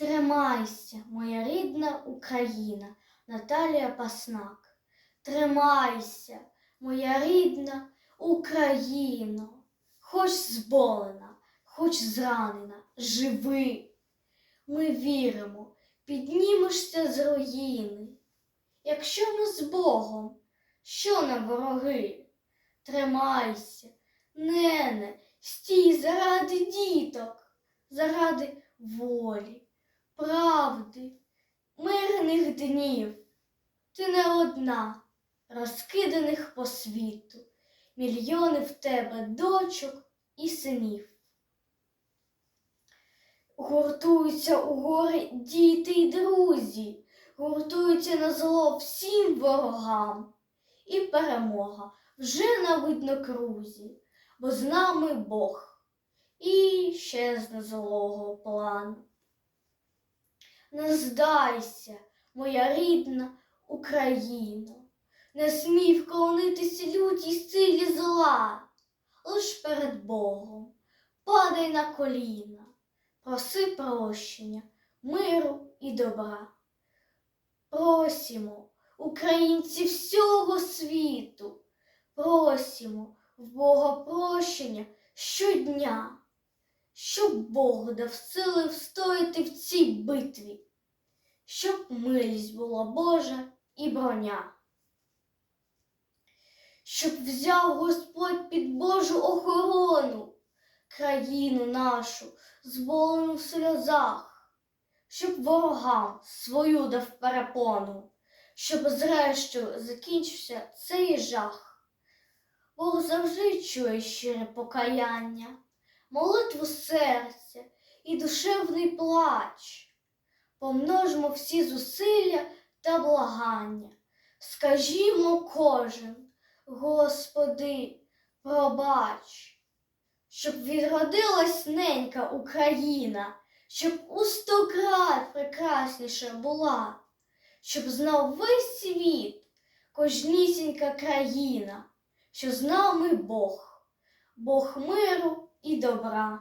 Тримайся, моя рідна Україна, Наталія Паснак. Тримайся, моя рідна Україно, хоч зболена, хоч зранена, живи. Ми віримо, піднімешся з руїни. Якщо ми з Богом, що нам вороги? Тримайся, нене, стій заради діток, заради волі, правди, мирних днів. Ти не одна, розкиданих по світу, мільйони в тебе дочок і синів. Гуртуються у гори діти й друзі, гуртуються на зло всім ворогам. І перемога вже на виднокрузі, бо з нами Бог і щезне злого плану. Не здайся, моя рідна Україно, не смій вклонитися лютій силі зла, лиш перед Богом падай на коліна, проси прощення, миру і добра. Просимо, українці всього світу, просимо в Бога прощення щодня, щоб Бог дав сили встояти в цій битві, щоб милість була Божа і броня. Щоб взяв Господь під Божу охорону країну нашу, зболену в сльозах, щоб ворогам свою дав перепону, щоб зрештою закінчився цей жах. Бог завжди чує щире покаяння, молитву серця і душевний плач. Помножимо всі зусилля та благання. Скажімо кожен, Господи, пробач, щоб відродилась ненька Україна, щоб у сто крат прекрасніша була, щоб знав весь світ, кожнісінька країна, що з нами Бог, Бог миру і добра.